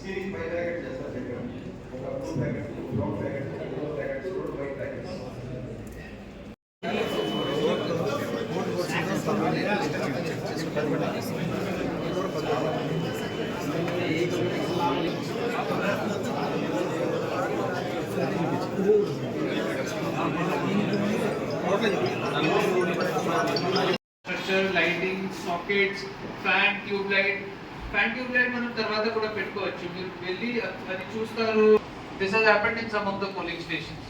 ceiling పై packet చేస్తారు చెప్పారు ఒక blue packet brown packet blue packets రెండు white packets structure sockets fan tube light fan tube light మనం తర్వాత కూడా పెట్టుకోవచ్చు. మీరు వెళ్ళి అది చూస్తారు. This has happened in some of the polling stations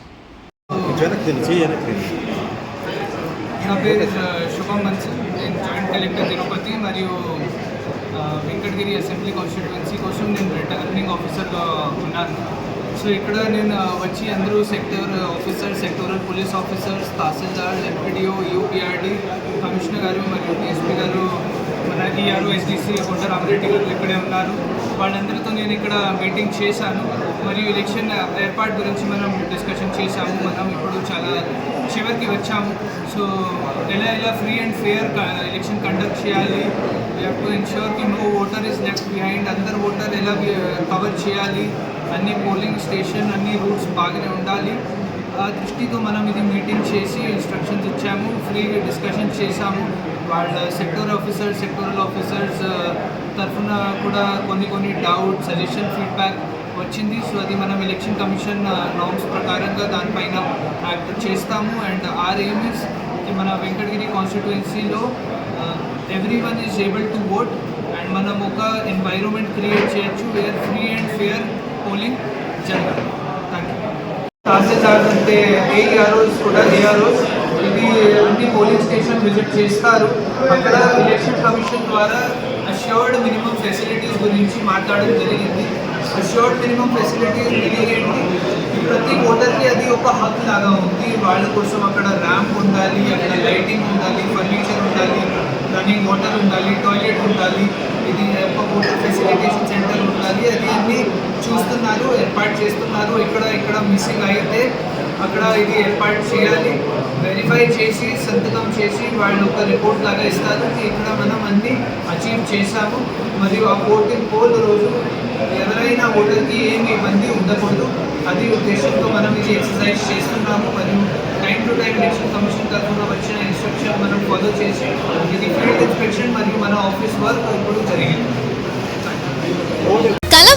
నా పేరు శుభం మన్సల్ నేను జాయింట్ కలెక్టర్ తిరుపతి మరియు వెంకటగిరి అసెంబ్లీ కాన్స్టిట్యువెన్సీ కోసం నేను రిటర్నింగ్ ఆఫీసర్గా ఉన్నాను. సో ఇక్కడ నేను వచ్చి అందరూ sector officer sectoral police officers తహసీల్దార్ ఎంపీడీఓ యూపీఆర్డీ కమిషనర్ గారు మరియు డిఎస్పీ గారు అలాగే ఈఆర్ఓ ఎస్డీసీ కొండ రామరెడ్డి గారు ఇక్కడే ఉన్నారు. వాళ్ళందరితో నేను ఇక్కడ మీటింగ్ చేశాను. మరియు ఎలక్షన్ ఏర్పాటు గురించి మనం డిస్కషన్ చేశాము. మనం ఇప్పుడు చాలా చివరికి వచ్చాము. సో ఎలా ఎలా free and fair election conduct చేయాలి? We to ఎన్ష్యూర్కి no voter is left behind అందరు ఓటర్ ఎలా కవర్ చేయాలి? అన్ని పోలింగ్ స్టేషన్ అన్ని రూట్స్ బాగానే ఉండాలి. ఆ దృష్టితో మనం ఇది మీటింగ్ చేసి ఇన్స్ట్రక్షన్స్ ఇచ్చాము. ఫ్రీ డిస్కషన్ చేశాము. వాళ్ళ సెక్టర్ ఆఫీసర్ సెక్టోరల్ ఆఫీసర్స్ తరఫున కూడా కొన్ని కొన్ని డౌట్ సజెషన్ ఫీడ్బ్యాక్ వచ్చింది. సో అది మనం ఎలక్షన్ కమిషన్ నామ్స్ ప్రకారంగా దానిపైన యాక్ట్ చేస్తాము. అండ్ ఆర్ ఎయిమ్ ఇస్ మన Venkatagiri కాన్స్టిట్యుయెన్సీలో every one is able to vote and మనం ఒక ఎన్వైరన్మెంట్ క్రియేట్ చేయొచ్చు. Where free and fair polling జరగాలి. థ్యాంక్ యూ తహసీల్దార్ అంటే ఏఆర్ఓస్ కూడా ఏఆర్ఓస్ ఇది పోలింగ్ స్టేషన్ విజిట్ చేస్తారు. అక్కడ ఎలక్షన్ కమిషన్ ద్వారా అష్యూర్డ్ మినిమం ఫెసిలిటీస్ గురించి మాట్లాడడం జరిగింది. అష్యూర్డ్ మినిమం ఫెసిలిటీస్ ఏంటి ప్రతి ఓటర్కి అది ఒక హక్ లాగా ఉంది. వాళ్ళ కోసం అక్కడ ర్యాంప్ ఉండాలి అక్కడ లైటింగ్ ఉండాలి ఫర్నిచర్ ఉండాలి రన్నింగ్ వాటర్ ఉండాలి టాయిలెట్ ఉండాలి ఇది ఒక ఓటర్ ఫెసిలిటేషన్ సెంటర్ ఉండాలి. అది అన్ని చూస్తున్నారు ఏర్పాటు చేస్తున్నారు. ఇక్కడ ఇక్కడ మిస్సింగ్ అయితే అక్కడ ఇది ఏర్పాటు చేయాలి. వెరిఫై చేసి సంతకం చేసి వాళ్ళు ఒక రిపోర్ట్ లాగా ఇస్తారు. ఇక్కడ మనం అన్ని అచీవ్ చేశాము. మరియు ఆ ఓటింగ్ పోల్ రోజు ఎవరైనా ఓటర్కి ఏమి ఇబ్బంది ఉండకూడదు. అది ఉద్దేశంతో మనం ఇది ఎక్సర్సైజ్ చేస్తున్నాము. మరియు time to time election commission తరఫున వచ్చిన ఇన్స్ట్రక్షన్ మనం ఫాలో చేసి ఇది ఫీల్డ్ ఇన్స్పెక్షన్ మరియు మన ఆఫీస్ వర్క్ ఇప్పుడు జరిగింది.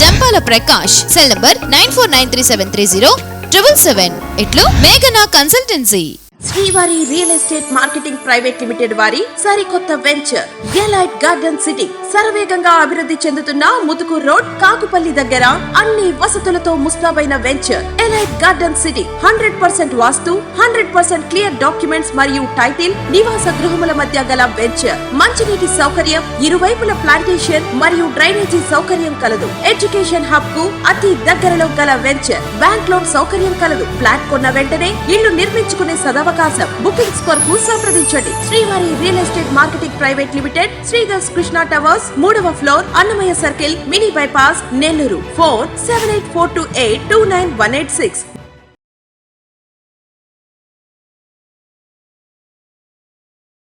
Jampala Prakash cell number nine four nine three seven three zero triple seven. ఇట్లు మేఘనా consultancy. Srivari real estate marketing private limited వారి సరికొత్త వెంచర్ గెలైట్ గార్డెన్ సిటీ శరవేగంగా అభివృద్ధి చెందుతున్న ముతుకూర్ రోడ్ కాకుపల్లి దగ్గర అన్ని వసతులతో ముస్తాబైన venture elite garden city hundred percent vastu hundred percent clear documents మరియు టైటిల్ నివాస గృహముల మధ్య గల వెంచర్ మంచినీటి సౌకర్యం ఇరువైపుల ప్లాంటేషన్ మరియు డ్రైనేజీ సౌకర్యం కలదు. ఎడ్యుకేషన్ హబ్కు అతి దగ్గరలో గల వెంచర్ బ్యాంక్ లోన్ సౌకర్యం కలదు. ఫ్లాట్ కొన్న వెంటనే ఇల్లు నిర్మించుకునే సదవకాశం. బుకింగ్స్ కొరకు సంప్రదించండి. Srivari real estate marketing private limited Sridhar's Krishna towers మూడవ floor Annamayya circle mini bypass Nellore. Four seven eight four two eight two nine one eight six